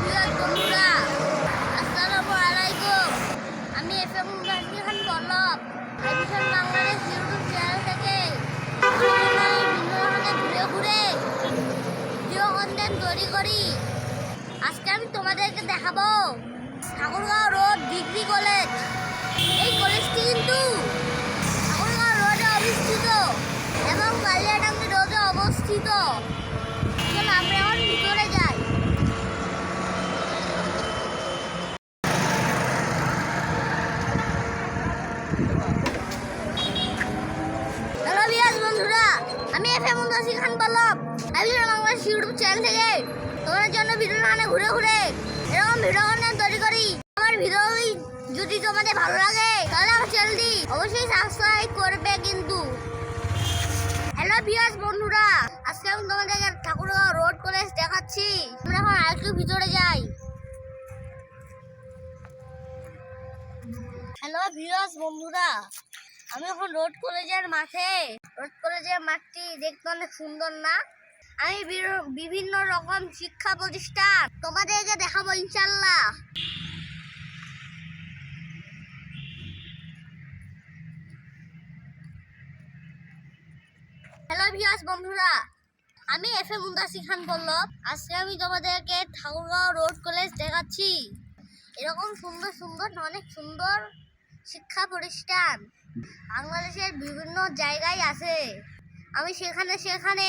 Viewer বন্ধুরা, আসসালামু আলাইকুম। আমি এফ এম খান পল্লব আইবিশন বাংলাদেশ ইউটিউব চ্যানেল থেকে বিভিন্ন ধরনের ঘুরে ঘুরে ভিডিও কন্টেন্ট তৈরি করি। আজকে আমি তোমাদেরকে দেখাবো ঠাকুরগাঁও রোড ডিগ্রি কলেজ এই কলেজটি কিন্তু ঠাকুরগাঁও রোডে অবস্থিত এবং কালিয়াডাঙ্গি রোডে অবস্থিত চলো আমরা এখন ভিতরে যাই হ্যালো যদি তোমাদের ভালো লাগে, তাহলে আমার অবশ্যই সাবস্ক্রাইব করবে কিন্তু। হ্যালো বন্ধুরা, আজকে আমি তোমাদের ঠাকুরগাঁও রোড কলেজ দেখাচ্ছি। আমরা এখন আরেকটু ভিতরে যাই। হ্যালো ভিউয়ার্স, বন্ধুরা, আমি এখন রোড কলেজের মাঠে। রোড কলেজের মাঠটি দেখতে অনেক সুন্দর না? আমি বিভিন্ন রকম শিক্ষা প্রতিষ্ঠান তোমাদেরকে দেখাবো ইনশাল্লাহ হ্যালো ভিউয়ার্স, বন্ধুরা, আমি এফ এ মুন্তাসি খান পল্লব আজকে আমি তোমাদেরকে ঠাকুরগাঁও রোড কলেজ দেখাচ্ছি। এরকম সুন্দর সুন্দর অনেক সুন্দর শিক্ষা প্রতিষ্ঠান বাংলাদেশের বিভিন্ন জায়গায় আছে। আমি সেখানে সেখানে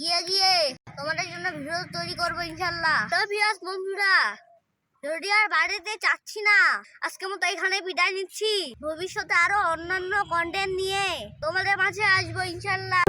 গিয়ে গিয়ে তোমাদের জন্য ভিডিও তৈরি করব ইনশাল্লাহ বন্ধুরা যদি আর বাড়িতে চাচ্ছি না। আজকে মতো এখানে বিদায় নিচ্ছি। ভবিষ্যতে আরও অন্যান্য কন্টেন্ট নিয়ে তোমাদের মাঝে আসব ইনশাল্লাহ